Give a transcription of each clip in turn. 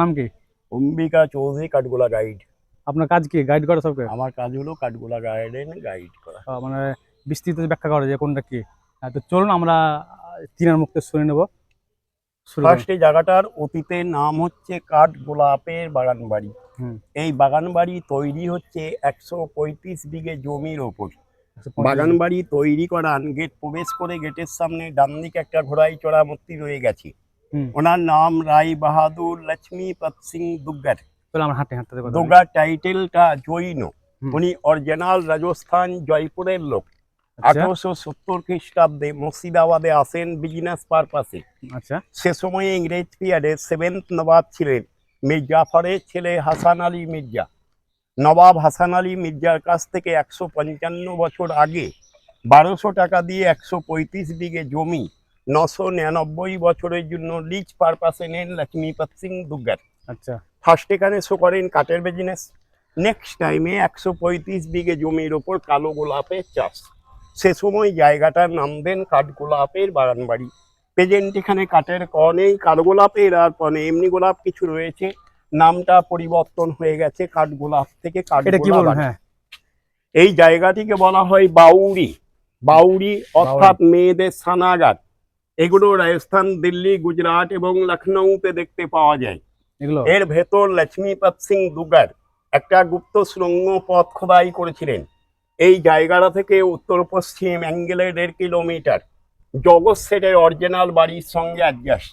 নাম কি? অম্বিকা চৌধুরী কাঠগোলা গাইড। আপনার কাজ কি? গাইড করা সবকে? আমার কাজ হলো কাঠগোলা গার্ডেন গাইড করা। মানে বিস্তৃত ব্যাখ্যা করা যে কোনটা কি। তো চলুন আমরা তিনার মুক্তে শুনে নেব। শুরু এই জায়গাটার অতীতের নাম হচ্ছে কাঠ গোলাপের বাগান বাড়ি। এই বাগান বাড়ি তৈরি হচ্ছে একশো পঁয়ত্রিশ বিঘে জমির ওপর। বাগান বাড়ি তৈরি করান গেট প্রবেশ করে গেটের সামনে ডান দিকে একটা ঘোড়াই চড়া মূর্তি রয়ে গেছে। ওনার নাম রায় বাহাদুর লক্ষ্মীপত সিং দুগ্গার। কথা বলি। টাইটেলটা জৈন উনি অরিজিনাল রাজস্থান জয়পুরের লোক। আচ্ছা। আঠারোশো সত্তর খ্রিস্টাব্দে মুর্শিদাবাদে আসেন বিজনেস পারপাসে। আচ্ছা। সে সময়ে ইংরেজ পিরিয়ডে সেভেন্থ নবাব ছিলেন। মির্জাফরের ছেলে হাসান আলী মির্জা। নবাব হাসান আলী মির্জার কাছ থেকে একশো পঞ্চান্ন বছর আগে বারোশো টাকা দিয়ে একশো পঁয়ত্রিশ বিঘে জমি নশো নিরানব্বই বছরের জন্য লিজ পারপাসে নেন লক্ষ্মীপত সিং দুগ্গার। আচ্ছা। ফার্স্ট এখানে শো করেন কাঠের বিজনেস নেক্সট টাইমে একশো পঁয়ত্রিশ বিঘে জমির ওপর কালো গোলাপের চাষ। সে সময় জায়গাটার নাম দেন কাঠ গোলাপের বাগান বাড়ি প্রেজেন্ট এখানে কাঠের ক নেই কালো গোলাপের আর পনে এমনি গোলাপ কিছু রয়েছে। নামটা পরিবর্তন হয়ে গেছে কাঠ গোলাপ থেকে কাঠ গোলাপ হ্যাঁ। এই জায়গাটিকে বলা হয় বাউরি বাউরি অর্থাৎ মেয়েদের স্নানাগার এগুলো রাজস্থান দিল্লি গুজরাট এবং লখনৌতে দেখতে পাওয়া যায়। এগুলো? এর ভেতর লক্ষ্মীপত সিং দুগার একটা গুপ্ত সুড়ঙ্গ পথ খোদাই করেছিলেন। এই জায়গাটা থেকে উত্তর পশ্চিম অ্যাঙ্গেলে দেড় কিলোমিটার। জগৎ সেটের অরিজিনাল বাড়ির সঙ্গে অ্যাডজাস্ট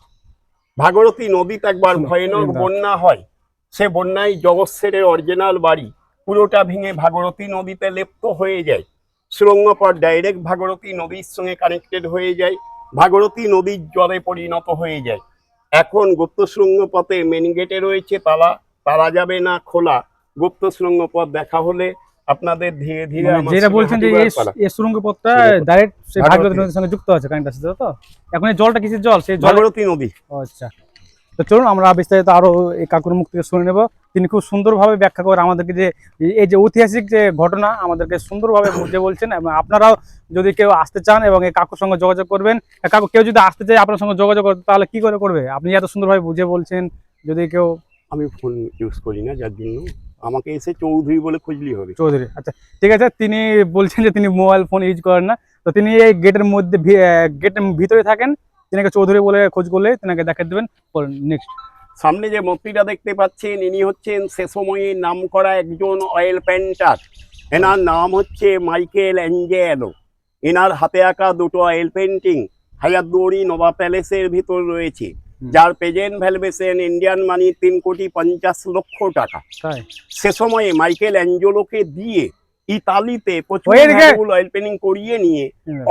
ভাগরতী নদীতে একবার ভয়ানক বন্যা হয়। সে বন্যায় জগৎ সেটের অরিজিনাল বাড়ি পুরোটা ভেঙে ভাগরতী নদীতে লেপ্ত হয়ে যায়। সুড়ঙ্গ পথ ডাইরেক্ট ভাগরতী নদীর সঙ্গে কানেক্টেড হয়ে যায়। ভাগরতী নদীর জলে পরিণত হয়ে যায়। এখন গুপ্ত সুড়ঙ্গ পথে মেন গেটে রয়েছে তালা তারা যাবে না খোলা। গুপ্ত সুড়ঙ্গ পথ দেখা হলে আপনাদের ধীরে ধীরে মানে যেটা বলছেন যে এই সুরঙ্গ পথটা ডাইরেক্ট সেই ভাগীরথী ভাগীরথী নদীর সঙ্গে যুক্ত আছে কারেন্ট আছে তো? এখন এই জলটা কিসের জল? সেই ভাগরতী নদী। আচ্ছা। তো চলুন আমরা বিস্তারিত আরও এই কাকুর মুখ থেকে শুনে নেব। তিনি খুব সুন্দরভাবে ব্যাখ্যা করে আমাদেরকে যে এই যে ঐতিহাসিক যে ঘটনা আমাদেরকে সুন্দরভাবে বুঝে বলছেন এবং আপনারাও যদি কেউ আসতে চান এবং এই কাকুর সঙ্গে যোগাযোগ করবেন কাকু কেউ যদি আসতে চায় আপনার সঙ্গে যোগাযোগ করতে তাহলে কি করে করবে? আপনি এত সুন্দরভাবে বুঝে বলছেন যদি কেউ আমি ফোন ইউজ করি না যার জন্য আমাকে এসে চৌধুরী বলে খুঁজলি হবে। চৌধুরী আচ্ছা ঠিক আছে তিনি বলছেন যে তিনি মোবাইল ফোন ইউজ করেন না। তো তিনি এই গেটের মধ্যে গেটের ভিতরে থাকেন তিনাকে চৌধুরী বলে খোঁজ করলে তিনাকে দেখা দেবেন নেক্সট সামনে যে মূর্তিটা দেখতে পাচ্ছেন ইনি হচ্ছেন সে সময়ে নাম করা একজন অয়েল পেন্টার। এনার নাম হচ্ছে মাইকেল অ্যাঞ্জেলো এনার হাতে আঁকা দুটো অয়েল পেন্টিং হাজারদুয়ারি নবাব প্যালেসের ভিতর রয়েছে যার প্রেজেন্ট ভ্যালুয়েশন ইন্ডিয়ান মানি তিন কোটি পঞ্চাশ লক্ষ টাকা। সে সময়ে মাইকেল অ্যাঞ্জেলোকে দিয়ে ইতালিতে প্রচুর অয়েল পেন্টিং করিয়ে নিয়ে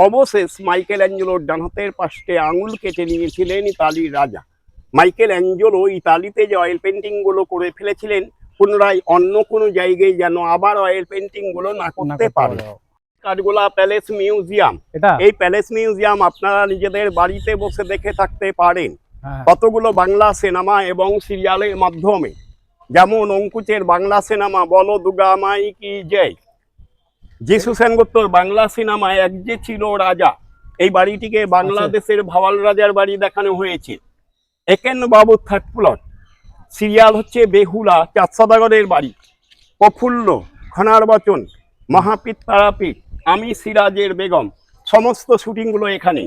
অবশেষ মাইকেল অ্যাঞ্জেলোর ডান হাতের পাশে আঙুল কেটে নিয়েছিলেন ইতালির রাজা। মাইকেল অ্যাঞ্জেলো ইতালিতে যে অয়েল পেন্টিংগুলো করে ফেলেছিলেন পুনরায় অন্য কোনো জায়গায় যেন আবার অয়েল পেন্টিংগুলো না করতে পারে। কাঠগোলা প্যালেস মিউজিয়াম এই প্যালেস মিউজিয়াম আপনারা নিজেদের বাড়িতে বসে দেখে থাকতে পারেন। হ্যাঁ। কতগুলো বাংলা সিনেমা এবং সিরিয়ালের মাধ্যমে। যেমন অঙ্কুচের বাংলা সিনেমা বলো দুর্গামাই কি জয়। যিশু সেনগুপ্তর বাংলা সিনেমায় এক যে ছিল রাজা। এই বাড়িটিকে বাংলাদেশের ভাওয়াল রাজার বাড়ি দেখানো হয়েছে। Eken Babu third plot serial হচ্ছে বেহুলা চাঁদসাদাগরের বাড়ি। প্রফুল্ল খনার বচন মহাপীঠ তারাপীঠ আমি সিরাজের বেগম। সমস্ত শুটিংগুলো এখানে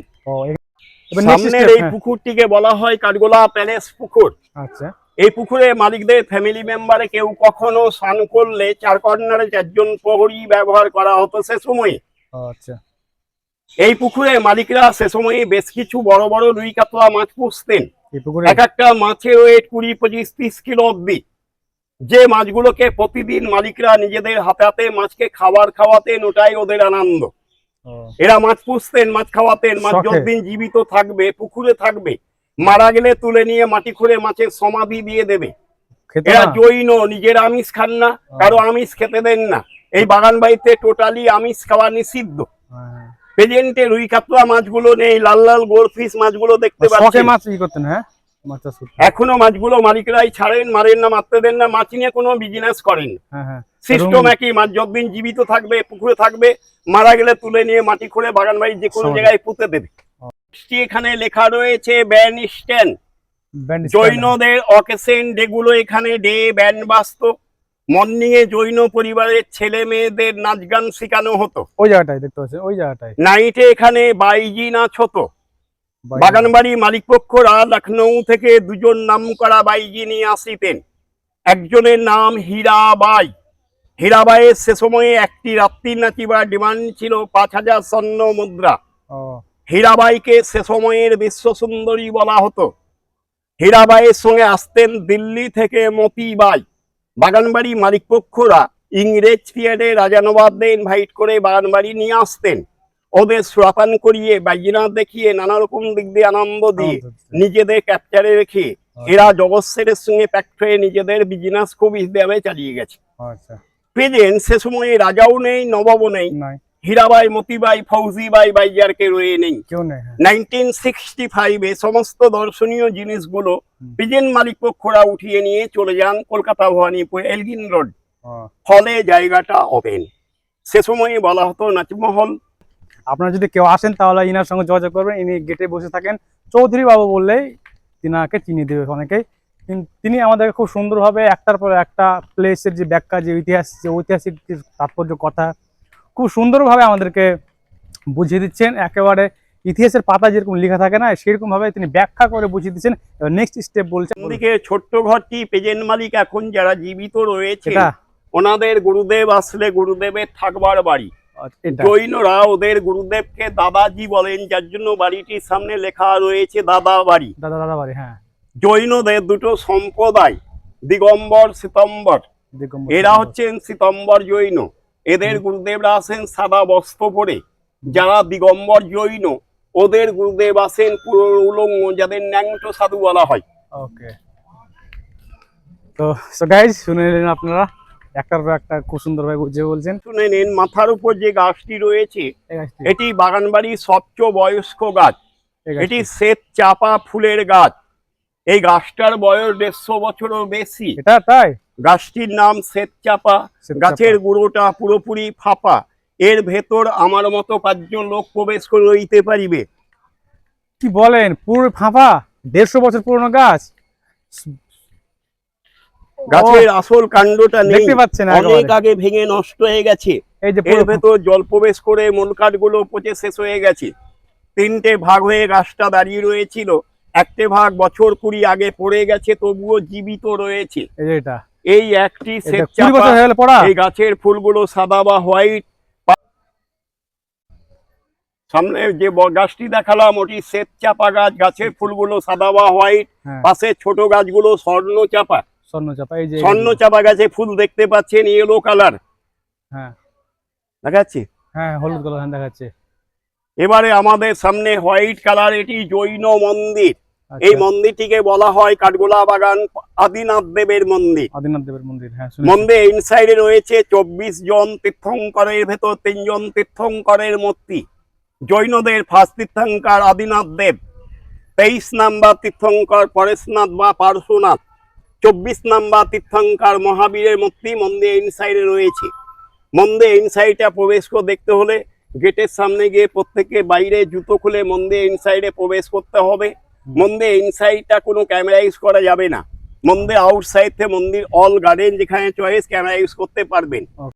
সামনের এই হ্যাঁ। পুকুরটিকে বলা হয় কাঠগোলা প্যালেস পুকুর। আচ্ছা। এই পুকুরে মালিকদের ফ্যামিলি মেম্বারে কেউ কখনো স্নান করলে চার কর্নারে চারজন প্রহরী ব্যবহার করা হতো সে সময়ে। আচ্ছা। এই পুকুরে মালিকরা সে সময়ে বেশ কিছু বড় বড় রুই কাতলা মাছ পুষতেন। এক একটা মাছের ওয়েট কুড়ি পঁচিশ তিরিশ কিলো অব্দি যে মাছগুলোকে প্রতিদিন মালিকরা নিজেদের হাতে হাতে মাছকে খাবার খাওয়াতেন ওটাই ওদের আনন্দ। এরা মাছ পুষতেন মাছ খাওয়াতেন মাছ। যতদিন জীবিত থাকবে পুকুরে থাকবে মারা গেলে তুলে নিয়ে মাটি খুঁড়ে মাছের সমাধি দিয়ে দেবে। এরা জৈন নিজের আমিষ খান না কারও আমিষ খেতে দেন না। এই বাগান বাড়িতে টোটালি আমিষ খাওয়া নিষিদ্ধ। প্রেজেন্টে রুই কাতলা মাছগুলো নেই লাল লাল গোলফিশ মাছগুলো দেখতে পাচ্ছেন মাছ ই করতেন হ্যাঁ। এখনও মাছগুলো মালিকরাই ছাড়েন মারেন না মারতে দেন না মাছ নিয়ে কোনো বিজনেস করেন। না। হ্যাঁ। হ্যাঁ সিস্টেম একই মাছ যতদিন জীবিত থাকবে পুকুরে থাকবে মারা গেলে তুলে নিয়ে মাটি খুঁড়ে বাগান বাড়ি যে কোনো জায়গায় পুঁতে দেবে। এখানে লেখা রয়েছে ব্যান স্ট্যান্ড জৈনদের অকেশন ডেগুলো এখানে ডে ব্যান্ড বাজতো। মর্নিং এ জৈন পরিবারের ছেলে মেয়েদের নাচ গান শেখানো হতো। ওই জায়গাটায় দেখতে পাচ্ছেন ওই জায়গাটায়। নাইটে এখানে বাইজি নাচ হতো। বাগানবাড়ি মালিকপক্ষরা লখনৌ থেকে দুজন নাম করা বাইজি নিয়ে আসিতেন। একজনের নাম হীরাবাই। হীরাবাইয়ের সে সময়ে একটি রাত্রি নাচিবার ডিমান্ড ছিল পাঁচ হাজার স্বর্ণ মুদ্রা। হীরাবাইকে সে সময়ের বিশ্ব সুন্দরী বলা হতো। হীরাবাইয়ের সঙ্গে আসতেন দিল্লি থেকে মতিবাই। বাগানবাড়ি মালিকপক্ষরা ইংরেজ পিরিয়ডে রাজা নবাবদের ইনভাইট করে বাগানবাড়ি নিয়ে আসতেন। ওদের সুরাপান করিয়ে বাইজিনা দেখিয়ে নানা রকম দিক দিয়ে আনন্দ দিয়ে নিজেদের ক্যাপচারে রেখে এরা জগৎসেরের সঙ্গে প্যাক্ট হয়ে নিজেদের বিজনেস খুব হিসেবে চালিয়ে গেছে। আচ্ছা। প্রেজেন্ট সে সময়ে রাজাও নেই নবাবও নাই। হীরাবাই মতিবাই ফৌজিবাই বাইজারকে রয়ে নেই। হ্যাঁ। নাইনটিন সিক্সটি ফাইভে সমস্ত দর্শনীয় জিনিসগুলো বিজেন মালিক পক্ষরা উঠিয়ে নিয়ে চলে যান কলকাতা ভবানীপুর এলগিন রোড। ফলে জায়গাটা ওপেন। সে সময়ে বলা হতো নাচমহল। আপনারা যদি কেউ আসেন তাহলে ইনার সঙ্গে যোগাযোগ করবেন। ইনি গেটে বসে থাকেন। চৌধুরী বাবু বললেই তিনাকে চিনিয়ে দেবে অনেকেই। তিনি আমাদেরকে খুব সুন্দরভাবে একটার পর একটা প্লেসের যে ব্যাখ্যা যে ইতিহাস যে ঐতিহাসিক যে তাৎপর্য কথা খুব সুন্দরভাবে আমাদেরকে বুঝিয়ে দিচ্ছেন। একেবারে ইতিহাসের পাতা যেরকম লেখা থাকে না সেরকম ভাবে তিনি ব্যাখ্যা করে বুঝিয়ে দিচ্ছেন। নেক্সট স্টেপ বলছেন। ওদিকে ছোট্ট ঘরটি প্রেজেন্ট মালিক এখন যারা জীবিত রয়েছে ওনাদের গুরুদেব আসলে গুরুদেবের থাকবার বাড়ি। জৈনরা ওদের গুরুদেবকে দাদাজি বলেন যার জন্য বাড়িটির সামনে লেখা রয়েছে দাদা বাড়ি। দাদা দাদা বাড়ি হ্যাঁ। জৈনদের দুটো সম্প্রদায় দিগম্বর সিতম্বর। এরা হচ্ছেন সিতম্বর জৈন। এদের গুরুদেবরা আছেন সাদা বস্ত্র পরে যারা দিগম্বর জৈন। ওদের গুরুদেব আছেন পুরো উলঙ্গ যাদের ন্যাংটো সাধু বলা হয়। ওকে তো সো গাইজ শুনে নিলেন আপনারা? একটার পর একটা খুব সুন্দরভাবে বুঝিয়ে বলছেন। শুনে নিন মাথার উপর যে গাছটি রয়েছে এটি বাগানবাড়ির সবচেয়ে বয়স্ক গাছ। এটি। শ্বেত চাপা ফুলের গাছ। এই গাছটার বয়স দেড়শো বছরও বেশি। এটা তাই? গাছটির নাম শ্বেত চাপা গাছের গুঁড়োটা পুরোপুরি ফাঁপা। এর ভেতর আমার মতো পাঁচজন লোক প্রবেশ করে রইতে পারিবে। কি বলেন? পুরো ফাঁপা? দেড়শো বছর পুরনো গাছ? গাছের আসল কাণ্ডটা নেই। দেখতে পাচ্ছেন অনেক আগে ভেঙে নষ্ট হয়ে গেছে। এই যে এর ভেতর জল প্রবেশ করে মূল কাঠগুলো পচে শেষ হয়ে গেছে। তিনটে ভাগ হয়ে গাছটা দাঁড়িয়ে রয়েছিল। একটা ভাগ বছর কুড়ি আগে পড়ে গেছে তবুও জীবিত রয়েছে। এটা। এই একটি এই গাছের ফুলগুলো সাদা বা হোয়াইট সামনে যে গাছটি দেখালাম ওটি শ্বেত চাপা গাছ গাছের ফুলগুলো সাদা বা হোয়াইট হ্যাঁ। পাশে ছোট গাছগুলো স্বর্ণ চাপা। স্বর্ণ চাপা এই যে স্বর্ণ চাপা গাছে ফুল দেখতে পাচ্ছেন ইয়েলো কালার হ্যাঁ। দেখাচ্ছি? হ্যাঁ হলুদ কালার দেখাচ্ছে। এবারে আমাদের সামনে হোয়াইট কালার এটি জৈন মন্দির। এই মন্দিরটিকে বলা হয় কাঠগোলা বাগান আদিনাথ দেবের মন্দির। আদিনাথ দেবের মন্দির হ্যাঁ মন্দির ইনসাইডে রয়েছে চব্বিশ জন তীর্থঙ্করের ভেতর তিনজন তীর্থঙ্করের মূর্তি। জৈনদের ফার্স্ট তীর্থঙ্কর আদিনাথ দেব তেইশ নাম্বার তীর্থঙ্কর পরেশনাথ বা পার্শ্বনাথ চব্বিশ নাম্বার তীর্থঙ্কর মহাবীরের মূর্তি মন্দির ইনসাইডে রয়েছে। মন্দির ইনসাইডটা প্রবেশ করে দেখতে হলে গেটের সামনে গিয়ে প্রত্যেকে বাইরে জুতো খুলে মন্দির ইনসাইডে প্রবেশ করতে হবে। মন্দির ইনসাইডটা কোনো ক্যামেরা ইউজ করা যাবে না। মন্দে আউটসাইড থেকে মন্দির অল গার্ডেন যেখানে চয়েস ক্যামেরা ইউজ করতে পারবেন।